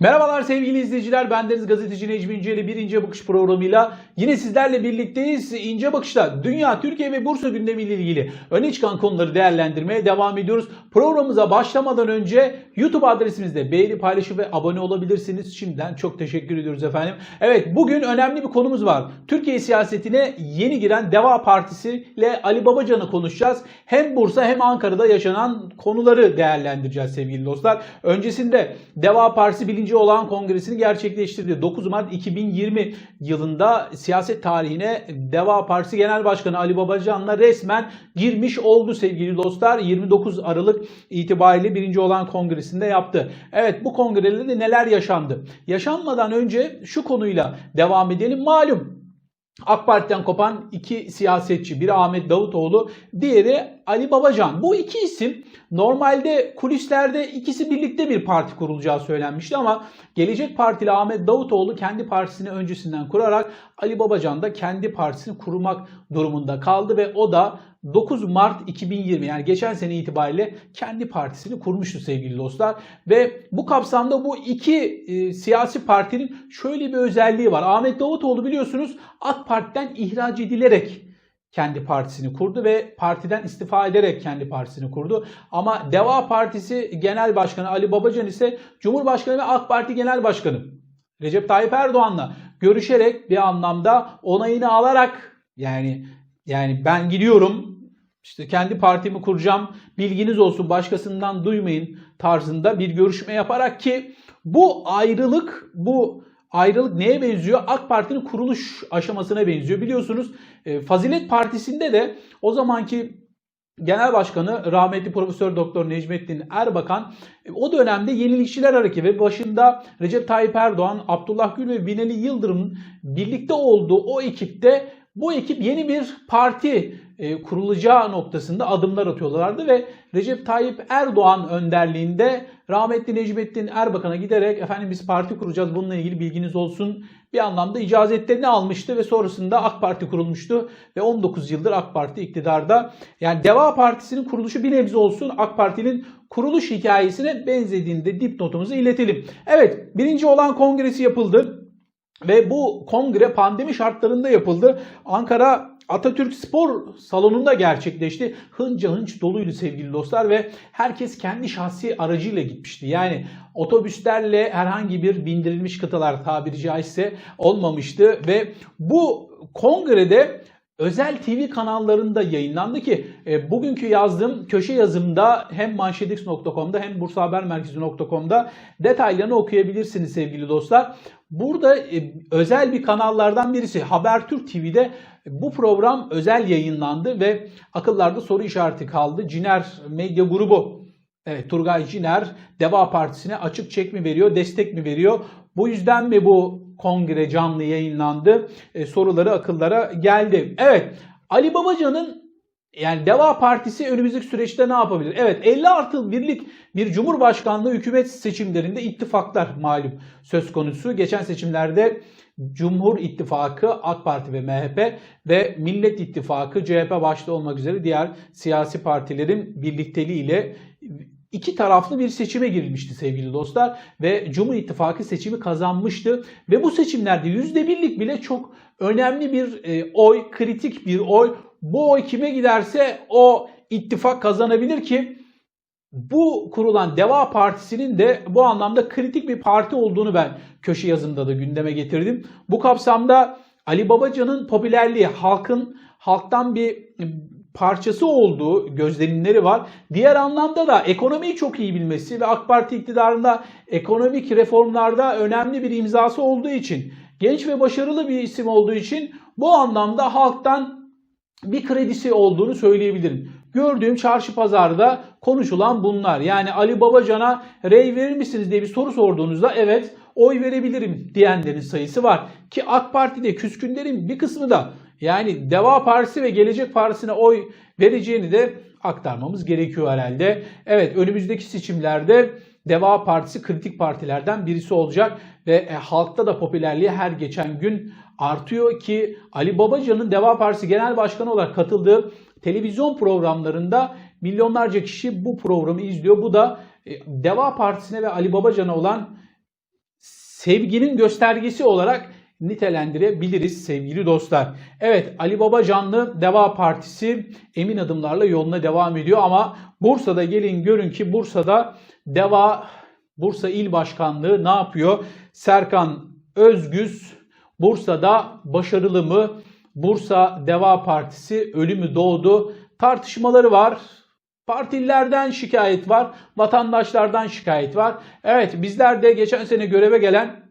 Merhabalar sevgili izleyiciler. Bendeniz gazeteci Necmi İnce'li bir İnce Bakış programıyla yine sizlerle birlikteyiz. İnce Bakış'ta dünya, Türkiye ve Bursa gündemiyle ilgili öne çıkan konuları değerlendirmeye devam ediyoruz. Programımıza başlamadan önce YouTube adresimizde beğeni, paylaşım ve abone olabilirsiniz. Şimdiden çok teşekkür ediyoruz efendim. Evet bugün önemli bir konumuz var. Türkiye siyasetine yeni giren Deva Partisi ile Ali Babacan'ı konuşacağız. Hem Bursa hem Ankara'da yaşanan konuları değerlendireceğiz sevgili dostlar. Öncesinde Deva Partisi bilinci olağan kongresini gerçekleştirdi. 9 Mart 2020 yılında siyaset tarihine Deva Partisi Genel Başkanı Ali Babacan'la resmen girmiş oldu sevgili dostlar. 29 Aralık itibariyle birinci olağan kongresinde yaptı. Evet bu kongrede de neler yaşandı? Yaşanmadan önce şu konuyla devam edelim. Malum AK Parti'den kopan iki siyasetçi, biri Ahmet Davutoğlu, diğeri Ali Babacan. Bu iki isim normalde kulislerde ikisi birlikte bir parti kurulacağı söylenmişti ama Gelecek Partili Ahmet Davutoğlu kendi partisini öncesinden kurarak Ali Babacan da kendi partisini kurmak durumunda kaldı ve o da 9 Mart 2020 yani geçen sene itibariyle kendi partisini kurmuştu sevgili dostlar. Ve bu kapsamda bu iki e, siyasi partinin şöyle bir özelliği var. Ahmet Davutoğlu biliyorsunuz AK Parti'den ihraç edilerek kendi partisini kurdu ve partiden istifa ederek kendi partisini kurdu. Ama Deva Partisi Genel Başkanı Ali Babacan ise Cumhurbaşkanı ve AK Parti Genel Başkanı Recep Tayyip Erdoğan'la görüşerek bir anlamda onayını alarak yani yani ben gidiyorum işte kendi partimi kuracağım bilginiz olsun başkasından duymayın tarzında bir görüşme yaparak ki bu ayrılık bu ayrılık neye benziyor? AK Parti'nin kuruluş aşamasına benziyor. Biliyorsunuz e, Fazilet Partisi'nde de o zamanki Genel Başkanı rahmetli Profesör Doktor Necmettin Erbakan e, o dönemde Yenilikçiler Hareketi ve başında Recep Tayyip Erdoğan, Abdullah Gül ve Binali Yıldırım'ın birlikte olduğu o ekipte bu ekip yeni bir parti e, kurulacağı noktasında adımlar atıyorlardı ve Recep Tayyip Erdoğan önderliğinde rahmetli Necmettin Erbakan'a giderek efendim biz parti kuracağız bununla ilgili bilginiz olsun bir anlamda icazetlerini almıştı ve sonrasında AK Parti kurulmuştu ve 19 yıldır AK Parti iktidarda. Yani Deva Partisi'nin kuruluşu bir nebze olsun AK Parti'nin kuruluş hikayesine benzediğini de dipnotumuzu iletelim. Evet birinci olan kongresi yapıldı. Ve bu kongre pandemi şartlarında yapıldı. Ankara Atatürk Spor Salonu'nda gerçekleşti. Hınca hınç doluydu sevgili dostlar ve herkes kendi şahsi aracıyla gitmişti. Yani otobüslerle herhangi bir bindirilmiş kıtalar tabiri caizse olmamıştı ve bu kongrede özel TV kanallarında yayınlandı ki e, bugünkü yazdığım köşe yazımda hem manşetix.com'da hem bursahabermerkezi.com'da detaylarını okuyabilirsiniz sevgili dostlar. Burada e, özel bir kanallardan birisi Habertürk TV'de bu program özel yayınlandı ve akıllarda soru işareti kaldı. Ciner Medya Grubu Evet Turgay Ciner Deva Partisi'ne açık çek mi veriyor, destek mi veriyor? Bu yüzden mi bu kongre canlı yayınlandı? E, soruları akıllara geldi. Evet Ali Babacan'ın yani Deva Partisi önümüzdeki süreçte ne yapabilir? Evet 50 artı birlik bir Cumhurbaşkanlığı hükümet seçimlerinde ittifaklar malum söz konusu. Geçen seçimlerde Cumhur İttifakı AK Parti ve MHP ve Millet İttifakı CHP başta olmak üzere diğer siyasi partilerin birlikteliğiyle iki taraflı bir seçime girilmişti sevgili dostlar ve Cumhur İttifakı seçimi kazanmıştı ve bu seçimlerde %1'lik bile çok önemli bir e, oy, kritik bir oy. Bu oy kime giderse o ittifak kazanabilir ki bu kurulan Deva Partisi'nin de bu anlamda kritik bir parti olduğunu ben köşe yazımda da gündeme getirdim. Bu kapsamda Ali Babacan'ın popülerliği halkın halktan bir parçası olduğu gözlenimleri var. Diğer anlamda da ekonomiyi çok iyi bilmesi ve AK Parti iktidarında ekonomik reformlarda önemli bir imzası olduğu için genç ve başarılı bir isim olduğu için bu anlamda halktan bir kredisi olduğunu söyleyebilirim. Gördüğüm çarşı pazarda konuşulan bunlar. Yani Ali Babacan'a rey verir misiniz diye bir soru sorduğunuzda evet oy verebilirim diyenlerin sayısı var. Ki AK Parti'de küskünlerin bir kısmı da yani Deva Partisi ve Gelecek Partisi'ne oy vereceğini de aktarmamız gerekiyor herhalde. Evet önümüzdeki seçimlerde Deva Partisi kritik partilerden birisi olacak ve e, halkta da popülerliği her geçen gün artıyor ki Ali Babacan'ın Deva Partisi Genel Başkanı olarak katıldığı televizyon programlarında milyonlarca kişi bu programı izliyor. Bu da e, Deva Partisi'ne ve Ali Babacan'a olan sevginin göstergesi olarak nitelendirebiliriz sevgili dostlar. Evet Ali Babacanlı Deva Partisi emin adımlarla yoluna devam ediyor ama Bursa'da gelin görün ki Bursa'da Deva Bursa İl Başkanlığı ne yapıyor? Serkan Özgüz Bursa'da başarılı mı? Bursa Deva Partisi ölü mü doğdu? Tartışmaları var. Partililerden şikayet var, vatandaşlardan şikayet var. Evet bizler de geçen sene göreve gelen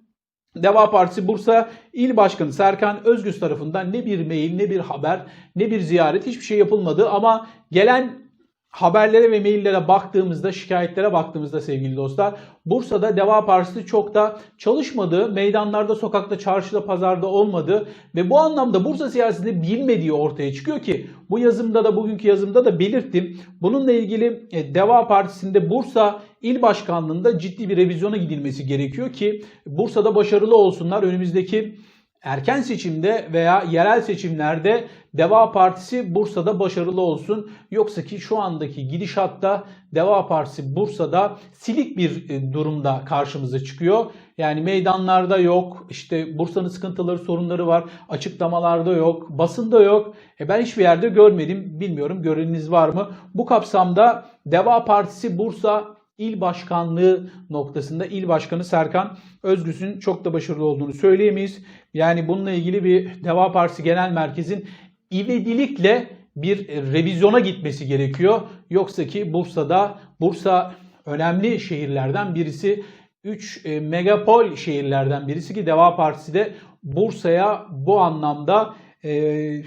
Deva Partisi Bursa İl Başkanı Serkan Özgüz tarafından ne bir mail, ne bir haber, ne bir ziyaret hiçbir şey yapılmadı. Ama gelen haberlere ve maillere baktığımızda, şikayetlere baktığımızda sevgili dostlar, Bursa'da Deva Partisi çok da çalışmadı, meydanlarda, sokakta, çarşıda, pazarda olmadı. Ve bu anlamda Bursa siyasetinde bilmediği ortaya çıkıyor ki bu yazımda da bugünkü yazımda da belirttim. Bununla ilgili e, Deva Partisi'nde Bursa İl Başkanlığı'nda ciddi bir revizyona gidilmesi gerekiyor ki Bursa'da başarılı olsunlar. Önümüzdeki erken seçimde veya yerel seçimlerde Deva Partisi Bursa'da başarılı olsun. Yoksa ki şu andaki gidişatta Deva Partisi Bursa'da silik bir e, durumda karşımıza çıkıyor. Yani meydanlarda yok, işte Bursa'nın sıkıntıları, sorunları var, açıklamalarda yok, basında yok. E ben hiçbir yerde görmedim, bilmiyorum göreniniz var mı? Bu kapsamda Deva Partisi Bursa İl Başkanlığı noktasında İl Başkanı Serkan Özgüs'ün çok da başarılı olduğunu söyleyemeyiz. Yani bununla ilgili bir Deva Partisi Genel Merkez'in ivedilikle bir revizyona gitmesi gerekiyor. Yoksa ki Bursa'da, Bursa önemli şehirlerden birisi. 3 megapol şehirlerden birisi ki Deva Partisi de Bursa'ya bu anlamda e,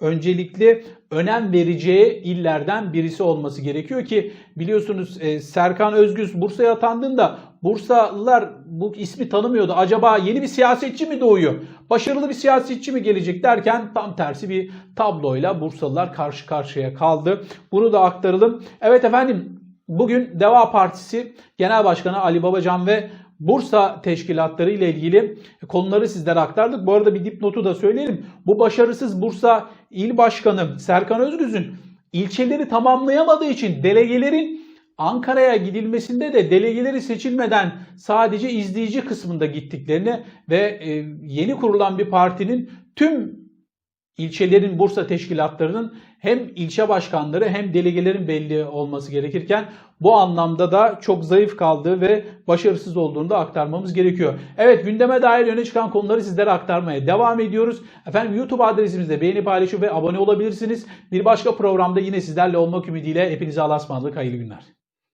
öncelikli önem vereceği illerden birisi olması gerekiyor ki biliyorsunuz e, Serkan Özgüz Bursa'ya atandığında Bursalılar bu ismi tanımıyordu. Acaba yeni bir siyasetçi mi doğuyor? Başarılı bir siyasetçi mi gelecek derken tam tersi bir tabloyla Bursalılar karşı karşıya kaldı. Bunu da aktaralım. Evet efendim bugün Deva Partisi Genel Başkanı Ali Babacan ve Bursa teşkilatları ile ilgili konuları sizlere aktardık. Bu arada bir dipnotu da söyleyelim. Bu başarısız Bursa İl Başkanı Serkan Özgüz'ün ilçeleri tamamlayamadığı için delegelerin Ankara'ya gidilmesinde de delegeleri seçilmeden sadece izleyici kısmında gittiklerini ve e, yeni kurulan bir partinin tüm ilçelerin Bursa teşkilatlarının hem ilçe başkanları hem delegelerin belli olması gerekirken bu anlamda da çok zayıf kaldığı ve başarısız olduğunu da aktarmamız gerekiyor. Evet gündeme dair öne çıkan konuları sizlere aktarmaya devam ediyoruz. Efendim YouTube adresimizde beğeni paylaşım ve abone olabilirsiniz. Bir başka programda yine sizlerle olmak ümidiyle hepinize Allah'a ısmarladık. Hayırlı günler.